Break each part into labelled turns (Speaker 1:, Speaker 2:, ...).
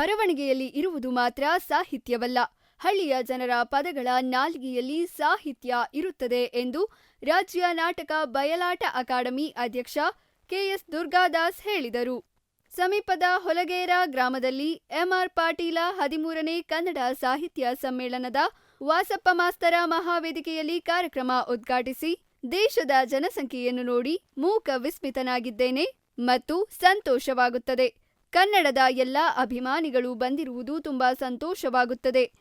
Speaker 1: ಬರವಣಿಗೆಯಲ್ಲಿ ಇರುವುದು ಮಾತ್ರ ಸಾಹಿತ್ಯವಲ್ಲ. ಹಳ್ಳಿಯ ಜನರ ಪದಗಳ ನಾಲ್ಗೆಯಲ್ಲಿ ಸಾಹಿತ್ಯ ಇರುತ್ತದೆ ಎಂದು ರಾಜ್ಯ ನಾಟಕ ಬಯಲಾಟ ಅಕಾಡೆಮಿ ಅಧ್ಯಕ್ಷ ಕೆಎಸ್ ದುರ್ಗಾದಾಸ್ ಹೇಳಿದರು. ಸಮೀಪದ ಹೊಲಗೇರ ಗ್ರಾಮದಲ್ಲಿ ಎಂಆರ್ ಪಾಟೀಲ ಹದಿಮೂರನೇ ಕನ್ನಡ ಸಾಹಿತ್ಯ ಸಮ್ಮೇಳನದ ವಾಸಪ್ಪ ಮಾಸ್ತರ ಮಹಾವೇದಿಕೆಯಲ್ಲಿ ಕಾರ್ಯಕ್ರಮ ಉದ್ಘಾಟಿಸಿ ದೇಶದ ಜನಸಂಖ್ಯೆಯನ್ನು ನೋಡಿ ಮೂಕ ವಿಸ್ಮಿತನಾಗಿದ್ದೇನೆ ಮತ್ತು ಸಂತೋಷವಾಗುತ್ತದೆ. ಕನ್ನಡದ ಎಲ್ಲ ಅಭಿಮಾನಿಗಳು ಬಂದಿರುವುದು ತುಂಬಾ ಸಂತೋಷವಾಗುತ್ತದೆ.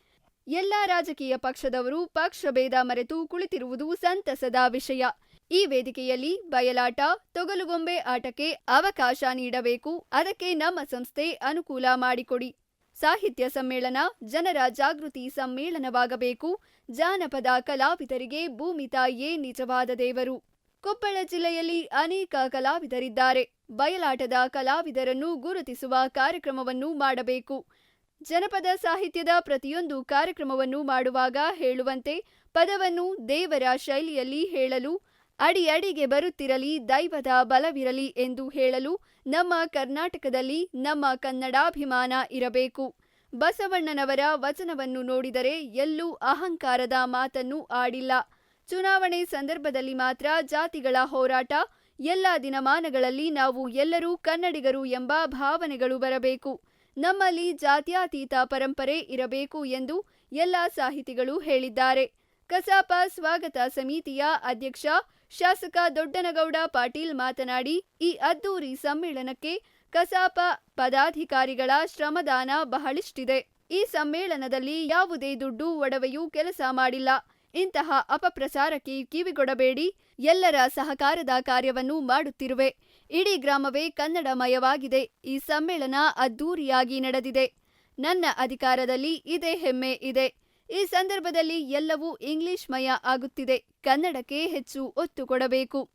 Speaker 1: ಎಲ್ಲ ರಾಜಕೀಯ ಪಕ್ಷದವರು ಪಕ್ಷಭೇದ ಮರೆತು ಕುಳಿತಿರುವುದು ಸಂತಸದ ವಿಷಯ. ಈ ವೇದಿಕೆಯಲ್ಲಿ ಬಯಲಾಟ, ತೊಗಲುಗೊಂಬೆ ಆಟಕ್ಕೆ ಅವಕಾಶ ನೀಡಬೇಕು, ಅದಕ್ಕೆ ನಮ್ಮ ಸಂಸ್ಥೆ ಅನುಕೂಲ ಮಾಡಿಕೊಡಿ. ಸಾಹಿತ್ಯ ಸಮ್ಮೇಳನ, ಜನರ ಜಾಗೃತಿ ಸಮ್ಮೇಳನವಾಗಬೇಕು. ಜಾನಪದ ಕಲಾವಿದರಿಗೆ ಭೂಮಿ ತಾಯಿಯೇ ನಿಜವಾದ ದೇವರು. ಕೊಪ್ಪಳ ಜಿಲ್ಲೆಯಲ್ಲಿ ಅನೇಕ ಕಲಾವಿದರಿದ್ದಾರೆ. ಬಯಲಾಟದ ಕಲಾವಿದರನ್ನು ಗುರುತಿಸುವ ಕಾರ್ಯಕ್ರಮವನ್ನು ಮಾಡಬೇಕು. ಜನಪದ ಸಾಹಿತ್ಯದ ಪ್ರತಿಯೊಂದು ಕಾರ್ಯಕ್ರಮವನ್ನು ಮಾಡುವಾಗ ಹೇಳುವಂತೆ ಪದವನ್ನು ದೇವರ ಶೈಲಿಯಲ್ಲಿ ಹೇಳಲು ಅಡಿ ಅಡಿಗೆ ಬರುತ್ತಿರಲಿ, ದೈವದ ಬಲವಿರಲಿ ಎಂದು ಹೇಳಲು ನಮ್ಮ ಕರ್ನಾಟಕದಲ್ಲಿ ನಮ್ಮ ಕನ್ನಡಾಭಿಮಾನ ಇರಬೇಕು. ಬಸವಣ್ಣನವರ ವಚನವನ್ನು ನೋಡಿದರೆ ಎಲ್ಲೂ ಅಹಂಕಾರದ ಮಾತನ್ನು ಆಡಿಲ್ಲ. ಚುನಾವಣೆ ಸಂದರ್ಭದಲ್ಲಿ ಮಾತ್ರ ಜಾತಿಗಳ ಹೋರಾಟ ಎಲ್ಲ ದಿನಮಾನಗಳಲ್ಲಿ ನಾವು ಎಲ್ಲರೂ ಕನ್ನಡಿಗರು ಎಂಬ ಭಾವನೆಗಳು ಬರಬೇಕು. ನಮ್ಮಲ್ಲಿ ಜಾತ್ಯಾತೀತ ಪರಂಪರೆ ಇರಬೇಕು ಎಂದು ಎಲ್ಲ ಸಾಹಿತಿಗಳು ಹೇಳಿದ್ದಾರೆ. ಕಸಾಪ ಸ್ವಾಗತ ಸಮಿತಿಯ ಅಧ್ಯಕ್ಷ ಶಾಸಕ ದೊಡ್ಡನಗೌಡ ಪಾಟೀಲ್ ಮಾತನಾಡಿ, ಈ ಅದ್ದೂರಿ ಸಮ್ಮೇಳನಕ್ಕೆ ಕಸಾಪ ಪದಾಧಿಕಾರಿಗಳ ಶ್ರಮದಾನ ಬಹಳಿಷ್ಟಿದೆ. ಈ ಸಮ್ಮೇಳನದಲ್ಲಿ ಯಾವುದೇ ದುಡ್ಡು ಒಡವೆಯೂ ಕೆಲಸ ಮಾಡಿಲ್ಲ. ಇಂತಹ ಅಪಪ್ರಚಾರಕ್ಕೆ ಕಿವಿಗೊಡಬೇಡಿ, ಎಲ್ಲರ ಸಹಕಾರದ ಕಾರ್ಯವನ್ನು ಮಾಡುತ್ತಿರುವೆ. ಇಡೀ ಗ್ರಾಮವೇ ಕನ್ನಡಮಯವಾಗಿದೆ. ಈ ಸಮ್ಮೇಳನ ಅದ್ದೂರಿಯಾಗಿ ನಡೆದಿದೆ. ನನ್ನ ಅಧಿಕಾರದಲ್ಲಿ ಇದೇ ಹೆಮ್ಮೆ ಇದೆ. ಈ ಸಂದರ್ಭದಲ್ಲಿ ಎಲ್ಲವೂ ಇಂಗ್ಲಿಷ್ಮಯ ಆಗುತ್ತಿದೆ. ಕನ್ನಡಕ್ಕೆ ಹೆಚ್ಚು ಒತ್ತು ಕೊಡಬೇಕು.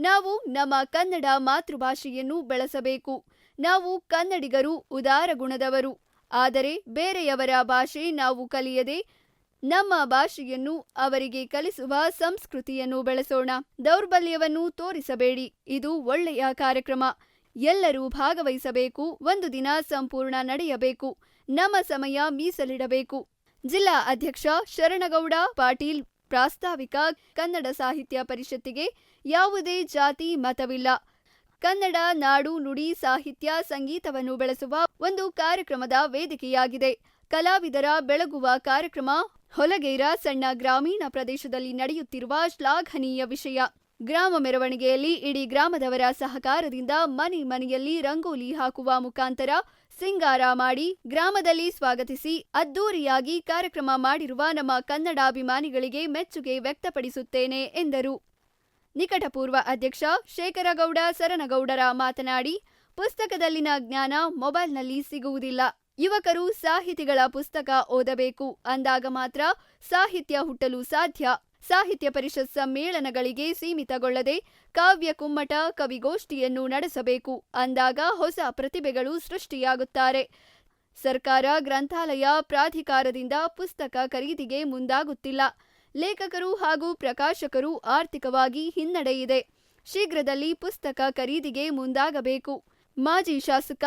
Speaker 1: ನಾವು ನಮ್ಮ ಕನ್ನಡ ಮಾತೃಭಾಷೆಯನ್ನು ಬೆಳೆಸಬೇಕು. ನಾವು ಕನ್ನಡಿಗರು, ಉದಾರ ಗುಣದವರು. ಆದರೆ ಬೇರೆಯವರ ಭಾಷೆ ನಾವು ಕಲಿಯದೆ ನಮ್ಮ ಭಾಷೆಯನ್ನು ಅವರಿಗೆ ಕಲಿಸುವ ಸಂಸ್ಕೃತಿಯನ್ನು ಬೆಳೆಸೋಣ. ದೌರ್ಬಲ್ಯವನ್ನು ತೋರಿಸಬೇಡಿ. ಇದು ಒಳ್ಳೆಯ ಕಾರ್ಯಕ್ರಮ. ಎಲ್ಲರೂ ಭಾಗವಹಿಸಬೇಕು. ಒಂದು ದಿನ ಸಂಪೂರ್ಣ ನಡೆಯಬೇಕು. ನಮ್ಮ ಸಮಯ ಮೀಸಲಿಡಬೇಕು. ಜಿಲ್ಲಾ ಅಧ್ಯಕ್ಷ ಶರಣಗೌಡ ಪಾಟೀಲ್, ಪ್ರಾಸ್ತಾವಿಕ ಕನ್ನಡ ಸಾಹಿತ್ಯ ಪರಿಷತ್ತಿಗೆ ಯಾವುದೇ ಜಾತಿ ಮತವಿಲ್ಲ. ಕನ್ನಡ ನಾಡು ನುಡಿ ಸಾಹಿತ್ಯ ಸಂಗೀತವನ್ನು ಬೆಳೆಸುವ ಒಂದು ಕಾರ್ಯಕ್ರಮದ ವೇದಿಕೆಯಾಗಿದೆ. ಕಲಾವಿದರ ಬೆಳಗುವ ಕಾರ್ಯಕ್ರಮ ಹೊಲಗೇರ ಸಣ್ಣ ಗ್ರಾಮೀಣ ಪ್ರದೇಶದಲ್ಲಿ ನಡೆಯುತ್ತಿರುವ ಶ್ಲಾಘನೀಯ ವಿಷಯ. ಗ್ರಾಮ ಮೆರವಣಿಗೆಯಲ್ಲಿ ಇಡೀ ಗ್ರಾಮದವರ ಸಹಕಾರದಿಂದ ಮನೆ ಮನೆಯಲ್ಲಿ ರಂಗೋಲಿ ಹಾಕುವ ಮುಖಾಂತರ ಸಿಂಗಾರ ಮಾಡಿ ಗ್ರಾಮದಲ್ಲಿ ಸ್ವಾಗತಿಸಿ ಅದ್ದೂರಿಯಾಗಿ ಕಾರ್ಯಕ್ರಮ ಮಾಡಿರುವ ನಮ್ಮ ಕನ್ನಡಾಭಿಮಾನಿಗಳಿಗೆ ಮೆಚ್ಚುಗೆ ವ್ಯಕ್ತಪಡಿಸುತ್ತೇನೆ ಎಂದರು. ನಿಕಟಪೂರ್ವ ಅಧ್ಯಕ್ಷ ಶೇಖರಗೌಡ, ಸರನಗೌಡರ ಮಾತನಾಡಿ, ಪುಸ್ತಕದಲ್ಲಿನ ಜ್ಞಾನ ಮೊಬೈಲ್ನಲ್ಲಿ ಸಿಗುವುದಿಲ್ಲ. ಯುವಕರು ಸಾಹಿತಿಗಳ ಪುಸ್ತಕ ಓದಬೇಕು ಅಂದಾಗ ಮಾತ್ರ ಸಾಹಿತ್ಯ ಹುಟ್ಟಲು ಸಾಧ್ಯ. ಸಾಹಿತ್ಯ ಪರಿಷತ್ ಸಮ್ಮೇಳನಗಳಿಗೆ ಸೀಮಿತಗೊಳ್ಳದೆ ಕಾವ್ಯ ಕುಮ್ಮಟ ಕವಿಗೋಷ್ಠಿಯನ್ನು ನಡೆಸಬೇಕು ಅಂದಾಗ ಹೊಸ ಪ್ರತಿಭೆಗಳು ಸೃಷ್ಟಿಯಾಗುತ್ತಾರೆ. ಸರ್ಕಾರ ಗ್ರಂಥಾಲಯ ಪ್ರಾಧಿಕಾರದಿಂದ ಪುಸ್ತಕ ಖರೀದಿಗೆ ಮುಂದಾಗುತ್ತಿಲ್ಲ. ಲೇಖಕರು ಹಾಗೂ ಪ್ರಕಾಶಕರು ಆರ್ಥಿಕವಾಗಿ ಹಿನ್ನಡೆಯಿದೆ ಶೀಘ್ರದಲ್ಲಿ ಪುಸ್ತಕ ಖರೀದಿಗೆ ಮುಂದಾಗಬೇಕು. ಮಾಜಿ ಶಾಸಕ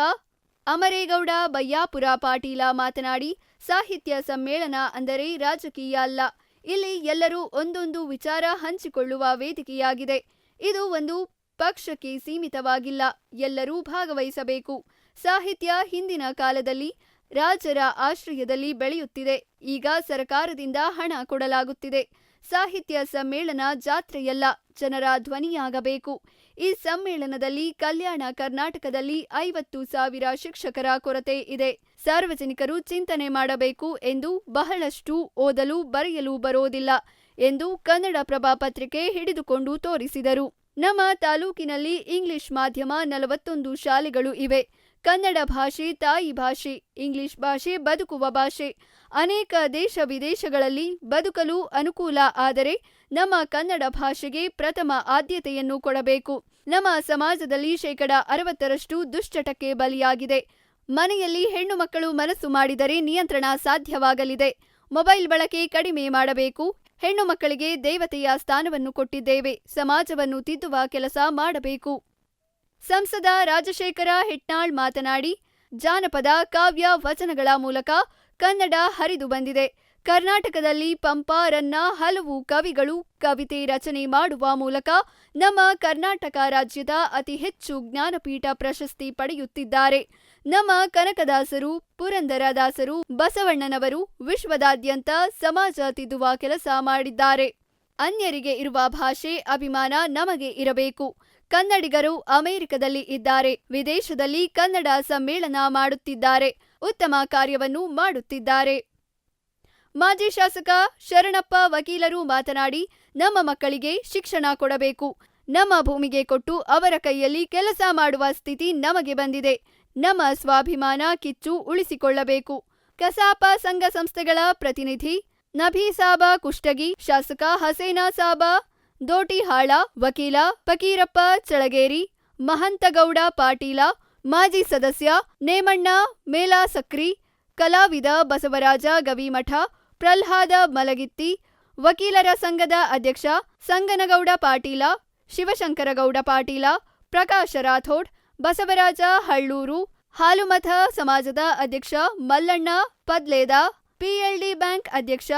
Speaker 1: ಅಮರೇಗೌಡ, ಬಯ್ಯಾಪುರ, ಪಾಟೀಲ ಮಾತನಾಡಿ, ಸಾಹಿತ್ಯ ಸಮ್ಮೇಳನ ಅಂದರೆ ರಾಜಕೀಯ ಅಲ್ಲ. ಇಲ್ಲಿ ಎಲ್ಲರೂ ಒಂದೊಂದು ವಿಚಾರ ಹಂಚಿಕೊಳ್ಳುವ ವೇದಿಕೆಯಾಗಿದೆ. ಇದು ಒಂದು ಪಕ್ಷಕ್ಕೆ ಸೀಮಿತವಾಗಿಲ್ಲ. ಎಲ್ಲರೂ ಭಾಗವಹಿಸಬೇಕು. ಸಾಹಿತ್ಯ ಹಿಂದಿನ ಕಾಲದಲ್ಲಿ ರಾಜರ ಆಶ್ರಯದಲ್ಲಿ ಬೆಳೆಯುತ್ತಿದೆ. ಈಗ ಸರ್ಕಾರದಿಂದ ಹಣ ಕೊಡಲಾಗುತ್ತಿದೆ. ಸಾಹಿತ್ಯ ಸಮ್ಮೇಳನ ಜಾತ್ರೆಯಲ್ಲ. ಜನರ ಧ್ವನಿಯಾಗಬೇಕು. ಈ ಸಮ್ಮೇಳನದಲ್ಲಿ ಕಲ್ಯಾಣ ಕರ್ನಾಟಕದಲ್ಲಿ ಐವತ್ತು ಸಾವಿರ ಶಿಕ್ಷಕರ ಕೊರತೆ ಇದೆ. ಸಾರ್ವಜನಿಕರು ಚಿಂತನೆ ಮಾಡಬೇಕು ಎಂದು ಬಹಳಷ್ಟು ಓದಲು ಬರೆಯಲು ಬರೋದಿಲ್ಲ ಎಂದು ಕನ್ನಡಪ್ರಭ ಪತ್ರಿಕೆ ಹಿಡಿದುಕೊಂಡು ತೋರಿಸಿದರು. ನಮ್ಮ ತಾಲೂಕಿನಲ್ಲಿ ಇಂಗ್ಲಿಷ್ ಮಾಧ್ಯಮ ನಲವತ್ತೊಂದು ಶಾಲೆಗಳು ಇವೆ. ಕನ್ನಡ ಭಾಷೆ, ತಾಯಿ ಭಾಷೆ, ಇಂಗ್ಲಿಷ್ ಭಾಷೆ, ಬದುಕುವ ಭಾಷೆ. ಅನೇಕ ದೇಶ ವಿದೇಶಗಳಲ್ಲಿ ಬದುಕಲು ಅನುಕೂಲ ಆದರೆ ನಮ್ಮ ಕನ್ನಡ ಭಾಷೆಗೆ ಪ್ರಥಮ ಆದ್ಯತೆಯನ್ನು ಕೊಡಬೇಕು. ನಮ್ಮ ಸಮಾಜದಲ್ಲಿ ಶೇಕಡ ಅರವತ್ತರಷ್ಟು ದುಶ್ಚಟಕ್ಕೆ ಬಲಿಯಾಗಿದೆ. ಮನೆಯಲ್ಲಿ ಹೆಣ್ಣು ಮಕ್ಕಳು ಮನಸ್ಸು ಮಾಡಿದರೆ ನಿಯಂತ್ರಣ ಸಾಧ್ಯವಾಗಲಿದೆ. ಮೊಬೈಲ್ ಬಳಕೆ ಕಡಿಮೆ ಮಾಡಬೇಕು. ಹೆಣ್ಣು ಮಕ್ಕಳಿಗೆ ದೇವತೆಯ ಸ್ಥಾನವನ್ನು ಕೊಟ್ಟಿದ್ದೇವೆ. ಸಮಾಜವನ್ನು ತಿದ್ದುವ ಕೆಲಸ ಮಾಡಬೇಕು. ಸಂಸದ ರಾಜಶೇಖರ ಹೆಟ್ನಾಳ್ ಮಾತನಾಡಿ, ಜಾನಪದ ಕಾವ್ಯ ವಚನಗಳ ಮೂಲಕ ಕನ್ನಡ ಹರಿದು ಬಂದಿದೆ. ಕರ್ನಾಟಕದಲ್ಲಿ ಪಂಪಾರನ್ನ ಹಲವು ಕವಿಗಳು ಕವಿತೆ ರಚನೆ ಮಾಡುವ ಮೂಲಕ ನಮ್ಮ ಕರ್ನಾಟಕ ರಾಜ್ಯದ ಅತಿ ಹೆಚ್ಚು ಜ್ಞಾನಪೀಠ ಪ್ರಶಸ್ತಿ ಪಡೆಯುತ್ತಿದ್ದಾರೆ. ನಮ್ಮ ಕನಕದಾಸರು, ಪುರಂದರದಾಸರು, ಬಸವಣ್ಣನವರು ವಿಶ್ವದಾದ್ಯಂತ ಸಮಾಜ ತಿದ್ದುವ ಕೆಲಸ ಮಾಡಿದ್ದಾರೆ. ಅನ್ಯರಿಗೆ ಇರುವ ಭಾಷೆ, ಅಭಿಮಾನ ನಮಗೆ ಇರಬೇಕು. ಕನ್ನಡಿಗರು ಅಮೆರಿಕದಲ್ಲಿ ಇದ್ದಾರೆ, ವಿದೇಶದಲ್ಲಿ ಕನ್ನಡ ಸಮ್ಮೇಳನ ಮಾಡುತ್ತಿದ್ದಾರೆ, ಉತ್ತಮ ಕಾರ್ಯವನ್ನು ಮಾಡುತ್ತಿದ್ದಾರೆ. ಮಾಜಿ ಶಾಸಕ ಶರಣಪ್ಪ ವಕೀಲರು ಮಾತನಾಡಿ, ನಮ್ಮ ಮಕ್ಕಳಿಗೆ ಶಿಕ್ಷಣ ಕೊಡಬೇಕು, ನಮ್ಮ ಭೂಮಿಗೆ ಕೊಟ್ಟು ಅವರ ಕೈಯಲ್ಲಿ ಕೆಲಸ ಮಾಡುವ ಸ್ಥಿತಿ ನಮಗೆ ಬಂದಿದೆ, ನಮ್ಮ ಸ್ವಾಭಿಮಾನ ಕಿಚ್ಚು ಉಳಿಸಿಕೊಳ್ಳಬೇಕು. ಕಸಾಪ ಸಂಘ ಸಂಸ್ಥೆಗಳ ಪ್ರತಿನಿಧಿ ನಭೀಸಾಬ ಕುಷ್ಟಗಿ, ಶಾಸಕ ಹಸೇನಾ ಸಾಬ ದೋಟಿಹಾಳ, ವಕೀಲ ಫಕೀರಪ್ಪ ಚಳಗೇರಿ, ಮಹಂತಗೌಡ ಪಾಟೀಲ, ಮಾಜಿ ಸದಸ್ಯ ನೇಮಣ್ಣ ಮೇಲಾಸಕ್ರಿ, ಕಲಾವಿದ ಬಸವರಾಜ ಗವಿಮಠ ಪ್ರಲ್ಹಾದ ಮಲಗಿತ್ತಿ, ವಕೀಲರ ಸಂಘದ ಅಧ್ಯಕ್ಷ ಸಂಗನಗೌಡ ಪಾಟೀಲ, ಶಿವಶಂಕರಗೌಡ ಪಾಟೀಲ, ಪ್ರಕಾಶ ರಾಥೋಡ್, ಬಸವರಾಜ ಹಳ್ಳೂರು, ಹಾಲುಮಠ ಸಮಾಜದ ಅಧ್ಯಕ್ಷ ಮಲ್ಲಣ್ಣ ಪದ್ಲೇದ, ಪಿಎಲ್ಡಿ ಬ್ಯಾಂಕ್ ಅಧ್ಯಕ್ಷ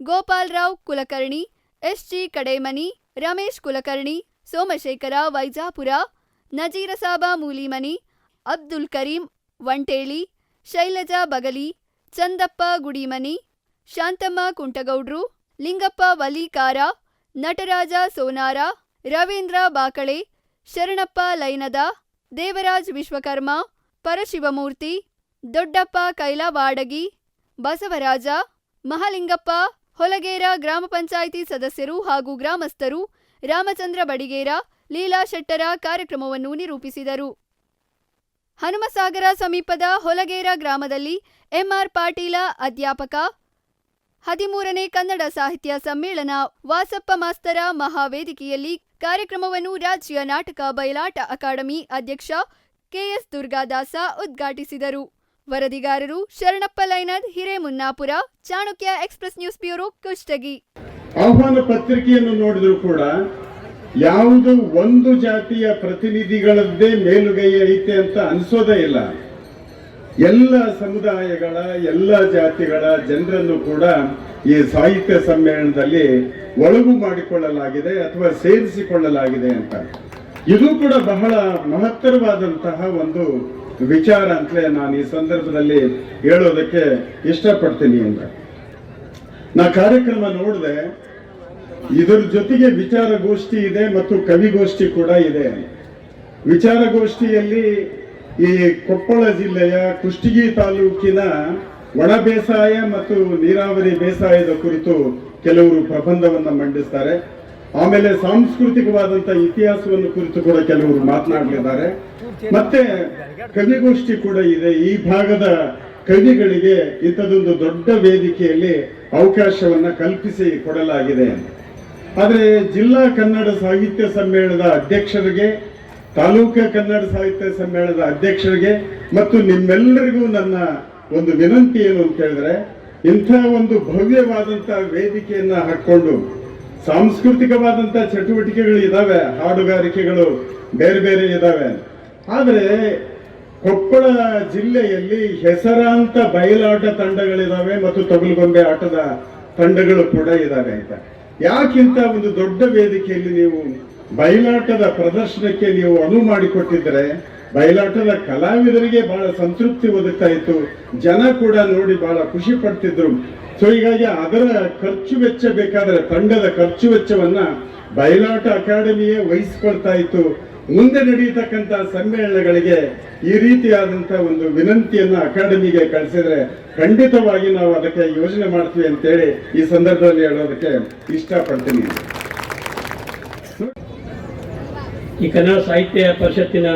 Speaker 1: ಗೋಪಾಲರಾವ್ ಕುಲಕರ್ಣಿ, ಎಸ್ಜಿ ಕಡೇಮನಿ ರಮೇಶ್ ಕುಲಕರ್ಣಿ, ಸೋಮಶೇಖರ ವೈಜಾಪುರ ನಜೀರಸಾಬ ಮೂಲಿಮನಿ, ಅಬ್ದುಲ್ ಕರೀಂ ವಂಟೇಳಿ, ಶೈಲಜಾ ಬಗಲಿ, ಚಂದಪ್ಪ ಗುಡಿಮನಿ, ಶಾಂತಮ್ಮ ಕುಂಟಗೌಡ್ರು, ಲಿಂಗಪ್ಪ ವಲೀಕಾರ, ನಟರಾಜ ಸೋನಾರ, ರವೀಂದ್ರ ಬಾಕಳೆ, ಶರಣಪ್ಪ ಲೈನದ, ದೇವರಾಜ್ ವಿಶ್ವಕರ್ಮ, ಪರಶಿವಮೂರ್ತಿ, ದೊಡ್ಡಪ್ಪ ಕೈಲವಾಡಗಿ, ಬಸವರಾಜ, ಮಹಲಿಂಗಪ್ಪ ಹೊಲಗೇರ ಗ್ರಾಮ ಪಂಚಾಯಿತಿ ಸದಸ್ಯರು ಹಾಗೂ ಗ್ರಾಮಸ್ಥರು ರಾಮಚಂದ್ರ ಬಡಿಗೇರ, ಲೀಲಾ ಶೆಟ್ಟರ ಕಾರ್ಯಕ್ರಮವನ್ನು ನಿರೂಪಿಸಿದರು. ಹನುಮಸಾಗರ ಸಮೀಪದ ಹೊಲಗೇರ ಗ್ರಾಮದಲ್ಲಿ ಎಂಆರ್ ಪಾಟೀಲ ಅಧ್ಯಾಪಕ, ಹದಿಮೂರನೇ ಕನ್ನಡ ಸಾಹಿತ್ಯ ಸಮ್ಮೇಳನ ವಾಸಪ್ಪ ಮಾಸ್ತರ ಮಹಾವೇದಿಕೆಯಲ್ಲಿ ಕಾರ್ಯಕ್ರಮವನ್ನು ರಾಜ್ಯ ನಾಟಕ ಬಯಲಾಟ ಅಕಾಡೆಮಿ ಅಧ್ಯಕ್ಷ ಕೆಎಸ್ ದುರ್ಗಾದಾಸ ಉದ್ಘಾಟಿಸಿದರು. ವರದಿಗಾರರು Sharanappa Lainad Hiremunnapura, Chanakya express news bureau Kushtagi.
Speaker 2: ಆಹ್ವಾನ ಪತ್ರಿಕೆಯನ್ನು ನೋಡಿದ್ರು ಕೂಡ ಯಾವುದು ಒಂದು ಜಾತಿಯ ಪ್ರತಿನಿಧಿಗಳದ್ದೇ ಮೇಲುಗೈ ಐತೆ ಅಂತ ಅನ್ಸೋದೇ ಇಲ್ಲ. ಎಲ್ಲ ಸಮುದಾಯಗಳ, ಎಲ್ಲ ಜಾತಿಗಳ ಜನರನ್ನು ಕೂಡ ಈ ಸಾಹಿತ್ಯ ಸಮ್ಮೇಳನದಲ್ಲಿ ಒಳಗು ಮಾಡಿಕೊಳ್ಳಲಾಗಿದೆ ಅಥವಾ ಸೇರಿಸಿಕೊಳ್ಳಲಾಗಿದೆ ಅಂತ. ಇದು ಕೂಡ ಬಹಳ ಮಹತ್ತರವಾದಂತಹ ಒಂದು ವಿಚಾರ ಅಂತಲೇ ನಾನು ಈ ಸಂದರ್ಭದಲ್ಲಿ ಹೇಳೋದಕ್ಕೆ ಇಷ್ಟಪಡ್ತೀನಿ ಅಂತ ನಾ ಕಾರ್ಯಕ್ರಮ ನೋಡಿದೆ, ಇದರ ಜೊತೆಗೆ ವಿಚಾರಗೋಷ್ಠಿ ಇದೆ ಮತ್ತು ಕವಿಗೋಷ್ಠಿ ಕೂಡ ಇದೆ. ವಿಚಾರಗೋಷ್ಠಿಯಲ್ಲಿ ಈ ಕೊಪ್ಪಳ ಜಿಲ್ಲೆಯ ಕುಷ್ಟಗಿ ತಾಲೂಕಿನ ಒಣ ಬೇಸಾಯ ಮತ್ತು ನೀರಾವರಿ ಬೇಸಾಯದ ಕುರಿತು ಕೆಲವರು ಪ್ರಬಂಧವನ್ನು ಮಂಡಿಸ್ತಾರೆ. ಆಮೇಲೆ ಸಾಂಸ್ಕೃತಿಕವಾದಂತ ಇತಿಹಾಸವನ್ನು ಕುರಿತು ಕೂಡ ಕೆಲವರು ಮಾತನಾಡಲಿದ್ದಾರೆ. ಮತ್ತೆ ಕವಿಗೋಷ್ಠಿ ಕೂಡ ಇದೆ. ಈ ಭಾಗದ ಕವಿಗಳಿಗೆ ಇಂಥದೊಂದು ದೊಡ್ಡ ವೇದಿಕೆಯಲ್ಲಿ ಅವಕಾಶವನ್ನ ಕಲ್ಪಿಸಿ ಕೊಡಲಾಗಿದೆ. ಆದರೆ ಜಿಲ್ಲಾ ಕನ್ನಡ ಸಾಹಿತ್ಯ ಸಮ್ಮೇಳನದ ಅಧ್ಯಕ್ಷರಿಗೆ, ತಾಲೂಕು ಕನ್ನಡ ಸಾಹಿತ್ಯ ಸಮ್ಮೇಳನದ ಅಧ್ಯಕ್ಷರಿಗೆ ಮತ್ತು ನಿಮ್ಮೆಲ್ಲರಿಗೂ ನನ್ನ ಒಂದು ವಿನಂತಿ ಏನು ಅಂತ ಹೇಳಿದ್ರೆ, ಇಂಥ ಒಂದು ಭವ್ಯವಾದಂಥ ವೇದಿಕೆಯನ್ನು ಹಾಕೊಂಡು ಸಾಂಸ್ಕೃತಿಕವಾದಂತ ಚಟುವಟಿಕೆಗಳು ಇದಾವೆ, ಹಾಡುಗಾರಿಕೆಗಳು ಬೇರೆ ಬೇರೆ ಇದಾವೆ. ಆದರೆ ಕೊಪ್ಪಳ ಜಿಲ್ಲೆಯಲ್ಲಿ ಹೆಸರಾಂತ ಬಯಲಾಟ ತಂಡಗಳಿದ್ದಾವೆ ಮತ್ತು ತೊಗಲುಗೊಂಬೆ ಆಟದ ತಂಡಗಳು ಕೂಡ ಇದ್ದಾವೆ ಅಂತ. ಯಾಕಿಂತ ಒಂದು ದೊಡ್ಡ ವೇದಿಕೆಯಲ್ಲಿ ನೀವು ಬಯಲಾಟದ ಪ್ರದರ್ಶನಕ್ಕೆ ನೀವು ಅನುವು ಮಾಡಿಕೊಟ್ಟಿದ್ರೆ ಬಯಲಾಟದ ಕಲಾವಿದರಿಗೆ ಬಹಳ ಸಂತೃಪ್ತಿ ಒದಗ್ತಾ ಇತ್ತು. ಜನ ಕೂಡ ನೋಡಿ ಬಹಳ ಖುಷಿ ಪಡ್ತಿದ್ರು. ಸೊ ಹೀಗಾಗಿ ಅದರ ಖರ್ಚು ವೆಚ್ಚ ಬೇಕಾದ್ರೆ ತಂಡದ ಖರ್ಚು ವೆಚ್ಚವನ್ನ ಬಯಲಾಟ ಅಕಾಡೆಮಿಯೇ ವಹಿಸ್ಕೊಳ್ತಾ ಇತ್ತು. ಮುಂದೆ ನಡೆಯತಕ್ಕಂತ ಸಮ್ಮೇಳನಗಳಿಗೆ ಈ ರೀತಿಯಾದಂತಹ ಒಂದು ವಿನಂತಿಯನ್ನ ಅಕಾಡೆಮಿಗೆ ಕಳಿಸಿದ್ರೆ ಖಂಡಿತವಾಗಿ ನಾವು ಅದಕ್ಕೆ ಯೋಜನೆ ಮಾಡ್ತೀವಿ ಅಂತೇಳಿ ಈ ಸಂದರ್ಭದಲ್ಲಿ ಹೇಳೋದಕ್ಕೆ ಇಷ್ಟಪಡ್ತೀನಿ.
Speaker 3: ಈ ಕನ್ನಡ ಸಾಹಿತ್ಯ ಪರಿಷತ್ತಿನ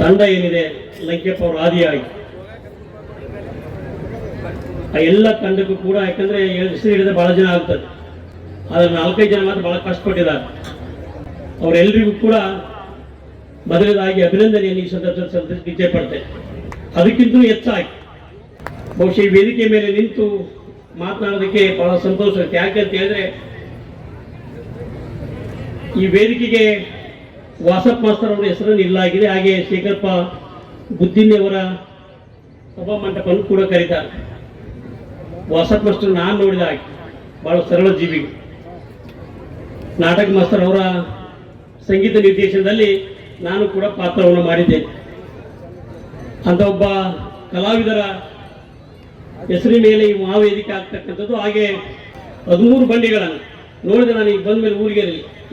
Speaker 3: ತಂಡ ಏನಿದೆ? ಲಂಕೆಪ್ಪ ಅವರು ಆದಿಯಾಗಿ. ಆ ಎಲ್ಲ ತಂಡಕ್ಕೂ ಕೂಡ ಯಾಕಂದ್ರೆ ಹೆಸರು ಹಿಡಿದ್ರೆ ಬಹಳ ಜನ ಆಗ್ತದೆ. ಆದ್ರೆ ನಾಲ್ಕೈದು ಜನ ಮಾತ್ರ ಬಹಳ ಕಷ್ಟಪಟ್ಟಿದ್ದಾರೆ. ಅವರೆಲ್ಲರಿಗೂ ಕೂಡ ಮೊದಲನೇದಾಗಿ ಅಭಿನಂದನೆಯನ್ನು ಈ ಸಂದರ್ಭದಲ್ಲಿ ಸಲ್ಲಿಸಲಿಕ್ಕೆ ಇಚ್ಛೆ ಪಡ್ತೇನೆ ಅದಕ್ಕಿಂತ ಹೆಚ್ಚಾಗಿ ಬಹುಶಃ ಈ ವೇದಿಕೆ ಮೇಲೆ ನಿಂತು ಮಾತನಾಡೋದಕ್ಕೆ ಬಹಳ ಸಂತೋಷ ಯಾಕೆ ಅಂತ ಹೇಳಿದ್ರೆ ಈ ವೇದಿಕೆಗೆ ವಾಸಪ್ಪ ಮಾಸ್ತರ್ ಅವರ ಹೆಸರನ್ನು ಇಲ್ಲಾಗಿದೆ. ಹಾಗೆ ಶೇಖರಪ್ಪ ಬುದ್ಧಿನಿಯವರ ಸಭಾ ಮಂಟಪವನ್ನು ಕೂಡ ಕರೀತಾರೆ. ವಾಸಪ್ಪ ಮಾಸ್ಟರ್ ನಾನು ನೋಡಿದ ಹಾಗೆ, ಬಹಳ ಸರಳ ಜೀವಿ ನಾಟಕ ಮಾಸ್ತರ್ ಅವರ ಸಂಗೀತ ನಿರ್ದೇಶನದಲ್ಲಿ ನಾನು ಕೂಡ ಪಾತ್ರವನ್ನು ಮಾಡಿದ್ದೇನೆ ಅಂತ ಒಬ್ಬ ಕಲಾವಿದರ ಹೆಸರಿನ ಮೇಲೆ ಈ ಮಹಾವೇದಿಕೆ ಆಗ್ತಕ್ಕಂಥದ್ದು. ಹಾಗೆ ಹದಿಮೂರು ಬಂಡಿಗಳನ್ನು ನೋಡಿದೆ ನಾನು ಈಗ ಬಂದ ಮೇಲೆ ಊರಿಗೆ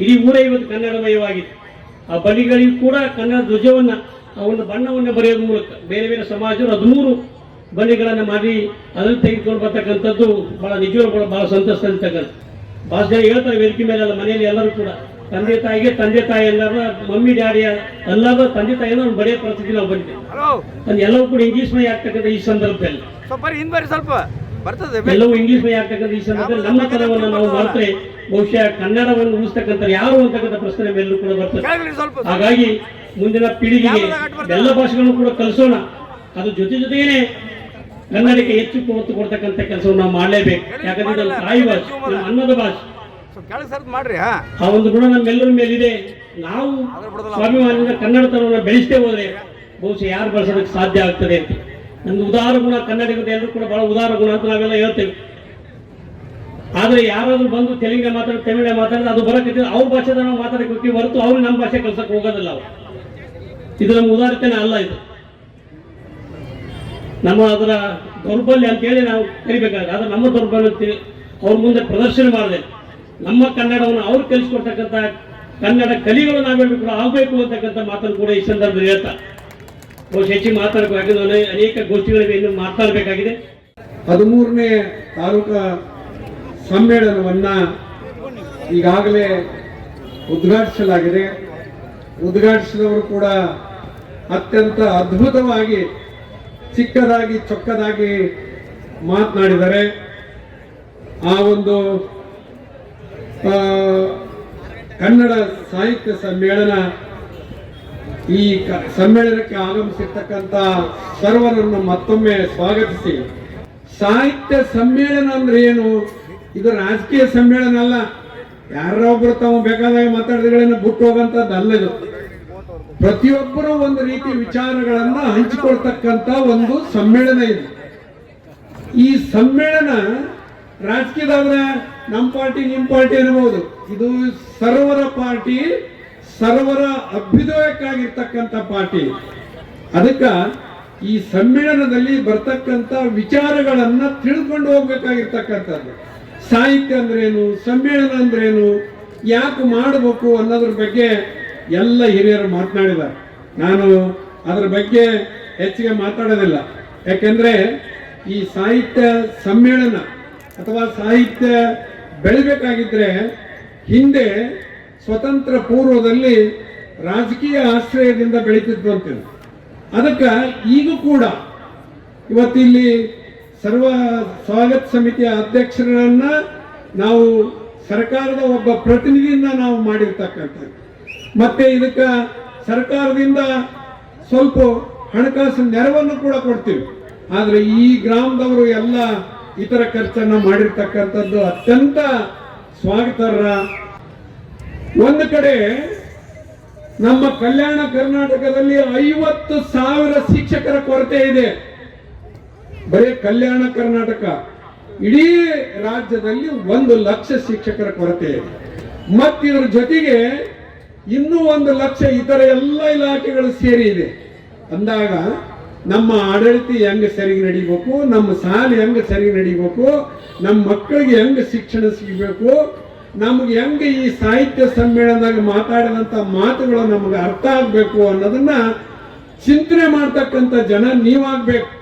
Speaker 3: ಇಡೀ ಊರೇ ಇವತ್ತು ಕನ್ನಡಮಯವಾಗಿದೆ. ಆ ಬಲಿಗಳಿಗೂ ಕೂಡ ಕನ್ನಡ ಧ್ವಜವನ್ನು ಆ ಒಂದು ಬಣ್ಣವನ್ನು ಬರೆಯೋದ್ರ ಮೂಲಕ. ಬೇರೆ ಬೇರೆ ಸಮಾಜರು ಹದಿಮೂರು ಬಲಿಗಳನ್ನು ಮಾಡಿ ಅದನ್ನು ತೆಗೆದುಕೊಂಡು ಬರ್ತಕ್ಕಂಥದ್ದು ಬಹಳ ನಿಜವಾಗ್ಲೂ ಕೂಡ ಬಹಳ ಸಂತಸ ಅಂತಕ್ಕಂಥ ಭಾಳ ಜನ ಹೇಳ್ತಾರೆ ವೇದಿಕೆ ಮೇಲೆ ಅಲ್ಲ ಮನೆಯಲ್ಲಿ ಎಲ್ಲರೂ ಕೂಡ. ತಂದೆ ತಾಯಿಗೆ ತಂದೆ ತಾಯಿ ಎಲ್ಲರೂ ಮಮ್ಮಿ ಡ್ಯಾಡಿಯ ಎಲ್ಲರೂ ತಂದೆ ತಾಯಿಯನ್ನು ಒಂದು ಬರೆಯೋ ಪರಿಸ್ಥಿತಿ ನಾವು ಬಂದಿದ್ದೇವೆ. ಅದು ಎಲ್ಲವೂ ಕೂಡ ಇಂಗ್ಲೀಷ್ ಮೈ ಆಗ್ತಕ್ಕಂಥ ಈ ಸಂದರ್ಭದಲ್ಲಿ.
Speaker 4: ಸ್ವಲ್ಪ.
Speaker 3: ಎಲ್ಲವೂ ಇಂಗ್ಲಿಷ್ ಮೈ ಆಗ್ತಕ್ಕಂಥ ಈ ಸಂದರ್ಭದಲ್ಲಿ ನಮ್ಮ ತನವನ್ನು ನಾವು ಮಾತ್ರ ಬಹುಶಃ ಕನ್ನಡವನ್ನು ಉಳಿಸ್ತಕ್ಕಂಥ ಯಾರು ಅಂತಕ್ಕಂಥ ಪ್ರಶ್ನೆ ಮೇಲೂ ಕೂಡ ಬರ್ತದೆ. ಹಾಗಾಗಿ ಮುಂದಿನ ಪೀಳಿಗೆಗೆ ಎಲ್ಲ ಭಾಷೆಗಳನ್ನು ಕೂಡ ಕಲಿಸೋಣ. ಅದು ಜೊತೆ ಜೊತೆಗೇನೆ ಕನ್ನಡಕ್ಕೆ ಹೆಚ್ಚು ಒತ್ತು ಕೊಡ್ತಕ್ಕಂಥ ಕೆಲಸವನ್ನು ನಾವು ಮಾಡಲೇಬೇಕು. ಯಾಕಂದ್ರೆ ನಮ್ಮ ತಾಯಿ ಭಾಷೆ ನಮ್ಮ ಅನ್ನದ ಭಾಷೆ.
Speaker 4: ಮಾಡ್ರಿ
Speaker 3: ಆ ಒಂದು ಗುಣ ನಮ್ಮೆಲ್ಲರ ಮೇಲಿದೆ. ನಾವು ಸ್ವಾಭಿಮಾನದಿಂದ ಕನ್ನಡತನವನ್ನು ಬೆಳೆಸದೇ ಹೋದ್ರೆ ಬಹುಶಃ ಯಾರು ಬಳಸೋದಕ್ಕೆ ಸಾಧ್ಯ ಆಗ್ತದೆ ಅಂತ. ನಮ್ದು ಉದಾರ ಗುಣ ಕನ್ನಡಿಗರು ಎಲ್ಲರೂ ಕೂಡ ಬಹಳ ಉದಾರ ಗುಣ ಅಂತ ನಾವೆಲ್ಲ ಹೇಳ್ತೇವೆ. ಆದ್ರೆ ಯಾರಾದ್ರೂ ಬಂದು ತೆಲುಗ ಮಾತಾಡಿ ತಮಿಳ ಮಾತಾಡಿದ್ರೆ ಅದು ಬರಕ್ಕೆ ಅವ್ರ ಭಾಷೆದ ನಾವು ಮಾತಾಡಕ್ಕೆ ಹೋಗ್ತೀವಿ ಹೊರತು ಅವ್ರು ನಮ್ಮ ಭಾಷೆ ಕಲ್ಸಕ್ಕೆ ಹೋಗೋದಿಲ್ಲ ಅವ್ರು. ಇದು ನಮ್ಮ ಉದಾರತೆನೇ ಅಲ್ಲ ಇದು. ನಮ್ಮ ಅದರ ದೌರ್ಬಲ್ಯ ಅಂತೇಳಿ ನಾವು ಕರಿಬೇಕಾದ್ರೆ ಆದ್ರೆ ನಮ್ಮ ದೌರ್ಬಲ್ಯ ಅಂತೇಳಿ ಅವ್ರ ಮುಂದೆ ಪ್ರದರ್ಶನ ಮಾಡಿದೆ. ನಮ್ಮ ಕನ್ನಡವನ್ನು ಅವ್ರು ಕಲಿಸ್ಕೊಡ್ತಕ್ಕಂಥ ಕನ್ನಡ ಕಲಿಗಳು ನಾವೆಲ್ಲರೂ ಕೂಡ ಆಗಬೇಕು ಅಂತಕ್ಕಂಥ ಮಾತನ್ನು ಕೂಡ ಈ ಸಂದರ್ಭದಲ್ಲಿ ಹೇಳ್ತಾ ಬಹುಶಃ ಹೆಚ್ಚಿಗೆ ಮಾತಾಡಬೇಕು. ಯಾಕಂದ್ರೆ ಅನೇ- ಅನೇಕ ಗೋಷ್ಠಿಗಳಿಗೆ ಇನ್ನು ಮಾತಾಡಬೇಕಾಗಿದೆ.
Speaker 5: ಹದಿಮೂರನೇ ತಾಲೂಕಾ ಸಮ್ಮೇಳನವನ್ನು ಈಗಾಗಲೇ ಉದ್ಘಾಟಿಸಲಾಗಿದೆ. ಉದ್ಘಾಟಿಸಿದವರು ಕೂಡ ಅತ್ಯಂತ ಅದ್ಭುತವಾಗಿ, ಚಿಕ್ಕದಾಗಿ, ಚೊಕ್ಕದಾಗಿ ಮಾತನಾಡಿದ್ದಾರೆ. ಆ ಒಂದು ಕನ್ನಡ ಸಾಹಿತ್ಯ ಸಮ್ಮೇಳನ ಈ ಸಮ್ಮೇಳನಕ್ಕೆ ಆಗಮಿಸಿರ್ತಕ್ಕಂಥ ಸರ್ವರನ್ನು ಮತ್ತೊಮ್ಮೆ ಸ್ವಾಗತಿಸಿ. ಸಾಹಿತ್ಯ ಸಮ್ಮೇಳನ ಅಂದ್ರೆ ಏನು? ಇದು ರಾಜಕೀಯ ಸಮ್ಮೇಳನ ಅಲ್ಲ. ಯಾರೊಬ್ರು ತಾವು ಬೇಕಾದಾಗ ಮಾತಾಡಿದ್ರೆ ಬಿಟ್ಟು ಹೋಗಂತದ್ದಲ್ಲ ಇದು ಪ್ರತಿಯೊಬ್ಬರು ಒಂದು ರೀತಿ ವಿಚಾರಗಳನ್ನ ಹಂಚಿಕೊಳ್ತಕ್ಕಂತ ಒಂದು ಸಮ್ಮೇಳನ ಇದು. ಈ ಸಮ್ಮೇಳನ ರಾಜಕೀಯದಾದ್ರೆ ನಮ್ಮ ಪಾರ್ಟಿ ನಿಮ್ಮ ಪಾರ್ಟಿ ಅನ್ಬೋದು. ಇದು ಸರ್ವರ ಪಾರ್ಟಿ ಸರ್ವರ ಅಭ್ಯುದಯಕ್ಕಾಗಿರ್ತಕ್ಕಂಥ ಪಾರ್ಟಿ. ಅದಕ್ಕ ಈ ಸಮ್ಮೇಳನದಲ್ಲಿ ಬರ್ತಕ್ಕಂಥ ವಿಚಾರಗಳನ್ನ ತಿಳ್ಕೊಂಡು ಹೋಗ್ಬೇಕಾಗಿರ್ತಕ್ಕಂಥದ್ದು. ಸಾಹಿತ್ಯ ಅಂದ್ರೇನು, ಸಮ್ಮೇಳನ ಅಂದ್ರೇನು, ಯಾಕೆ ಮಾಡಬೇಕು ಅನ್ನೋದ್ರ ಬಗ್ಗೆ ಎಲ್ಲ ಹಿರಿಯರು ಮಾತನಾಡಿದ್ದಾರೆ. ನಾನು ಅದರ ಬಗ್ಗೆ ಹೆಚ್ಚಿಗೆ ಮಾತಾಡೋದಿಲ್ಲ. ಯಾಕೆಂದ್ರೆ ಈ ಸಾಹಿತ್ಯ ಸಮ್ಮೇಳನ ಅಥವಾ ಸಾಹಿತ್ಯ ಬೆಳಿಬೇಕಾಗಿದ್ರೆ ಹಿಂದೆ ಸ್ವತಂತ್ರ ಪೂರ್ವದಲ್ಲಿ ರಾಜಕೀಯ ಆಶ್ರಯದಿಂದ ಬೆಳೀತಿದ್ವು ಅಂತೇಳಿ ಅದಕ್ಕೆ ಈಗ ಕೂಡ ಇವತ್ತಿಲ್ಲಿ ಸರ್ವ ಸ್ವಾಗತ ಸಮಿತಿಯ ಅಧ್ಯಕ್ಷರನ್ನ ನಾವು ಸರ್ಕಾರದ ಒಬ್ಬ ಪ್ರತಿನಿಧಿಯನ್ನ ನಾವು ಮಾಡಿರ್ತಕ್ಕಂಥದ್ದು. ಮತ್ತೆ ಇದಕ್ಕೆ ಸರ್ಕಾರದಿಂದ ಸ್ವಲ್ಪ ಹಣಕಾಸಿನ ನೆರವನ್ನು ಕೂಡ ಕೊಡ್ತೀವಿ. ಆದರೆ ಈ ಗ್ರಾಮದವರು ಎಲ್ಲ ಇತರ ಖರ್ಚನ್ನ ಮಾಡಿರ್ತಕ್ಕಂಥದ್ದು ಅತ್ಯಂತ ಸ್ವಾಗತಾರ್ಹ ಒಂದು ಕಡೆ ನಮ್ಮ ಕಲ್ಯಾಣ ಕರ್ನಾಟಕದಲ್ಲಿ ಐವತ್ತು ಸಾವಿರ ಶಿಕ್ಷಕರ ಕೊರತೆ ಇದೆ. ಬರೀ ಕಲ್ಯಾಣ ಕರ್ನಾಟಕ. ಇಡೀ ರಾಜ್ಯದಲ್ಲಿ ಒಂದು ಲಕ್ಷ ಶಿಕ್ಷಕರ ಕೊರತೆ ಇದೆ. ಮತ್ತಿದ್ರ ಜೊತೆಗೆ ಇನ್ನೂ ಒಂದು ಲಕ್ಷ ಇತರ ಎಲ್ಲ ಇಲಾಖೆಗಳು ಸೇರಿ ಇದೆ. ಅಂದಾಗ ನಮ್ಮ ಆಡಳಿತ ಹೆಂಗ ಸರಿಗೆ ನಡಿಬೇಕು, ನಮ್ಮ ಶಾಲೆ ಹೆಂಗ ಸರಿಗೆ ನಡಿಬೇಕು, ನಮ್ಮ ಮಕ್ಕಳಿಗೆ ಹೆಂಗೆ ಶಿಕ್ಷಣ ಸಿಗಬೇಕು ನಮ್ಗೆ ಹೆಂಗೆ ಈ ಸಾಹಿತ್ಯ ಸಮ್ಮೇಳನದಾಗ ಮಾತಾಡಿದಂಥ ಮಾತುಗಳು ನಮಗೆ ಅರ್ಥ ಆಗಬೇಕು ಅನ್ನೋದನ್ನ ಚಿಂತನೆ ಮಾಡ್ತಕ್ಕಂಥ ಜನ ನೀವಾಗ್ಬೇಕು.